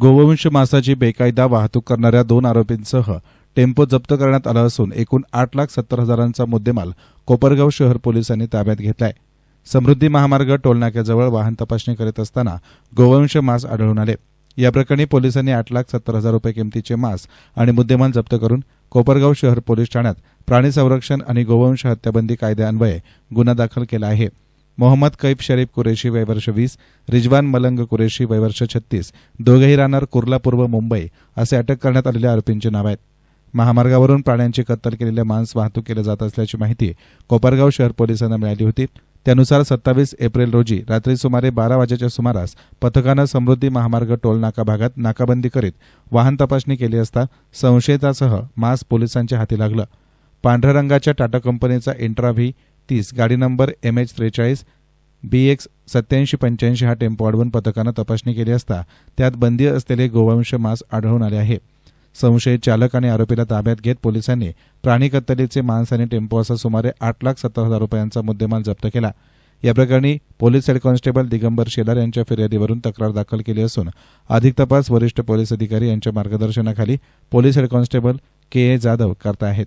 गोवंश मासाची बेकायदा वाहतूक करणाऱ्या दोन आरोपींसह टेम्पो जप्त करण्यात आला असून एकूण आठ लाख सत्तर हजारांचा मुद्देमाल कोपरगाव शहर पोलिसांनी ताब्यात घेतलाय. समृद्धी महामार्ग टोलनाक्याजवळ वाहन तपासणी करीत असताना गोवंश मास आढळून आले. या प्रकरणी पोलिसांनी आठ लाख सत्तर हजार रुपये किमतीचे मांस आणि मुद्देमाल जप्त करून कोपरगाव शहर पोलीस ठाण्यात प्राणी संरक्षण आणि गोवंश हत्याबंदी कायद्यान्वये गुन्हा दाखल केला आहे. मोहम्मद कैफ शरीफ कुरेशी वयवर्ष वीस रिजवान मलंग कुरेशी वयवर्ष छत्तीस दोघेही राहणार कुर्ला पूर्व मुंबई असे अटक करण्यात आलेल्या आरोपींची नाव आहेत. महामार्गावरून प्राण्यांची कत्तल केलेले मांस वाहतूक केले जात असल्याची माहिती कोपरगाव शहर पोलिसांना मिळाली होती. त्यानुसार सत्तावीस एप्रिल रोजी रात्री सुमारे बारा वाजेच्या सुमारास पथकानं समृद्धी महामार्ग टोल नाका भागात नाकाबंदी करीत वाहन तपासणी केली असता संशयितासह मांस पोलिसांच्या हाती लागलं. पांढऱ्या रंगाच्या टाटा कंपनीचा इंट्रा व्ही तीस. गाडी नंबर एम एच त्रेचाळीस बी एक्स सत्याऐंशी पंच्याऐंशी हा टेम्पो अडवून पथकानं तपासणी केली असता त्यात बंदी असलेले गोवंश मांस आढळून आले आहे. संशयित चालक आणि आरोपीला ताब्यात घेत पोलिसांनी प्राणी कत्तलीचे मांस आणि टेम्पो असा सुमारे आठ लाख सत्तर हजार रुपयांचा मुद्देमाल जप्त केला. या प्रकरणी police head constable Digambar Shelar यांच्या फिर्यादीवरून तक्रार दाखल केली असून अधिक तपास वरिष्ठ पोलीस अधिकारी यांच्या मार्गदर्शनाखाली police head constable K A Jadhav करताहेत.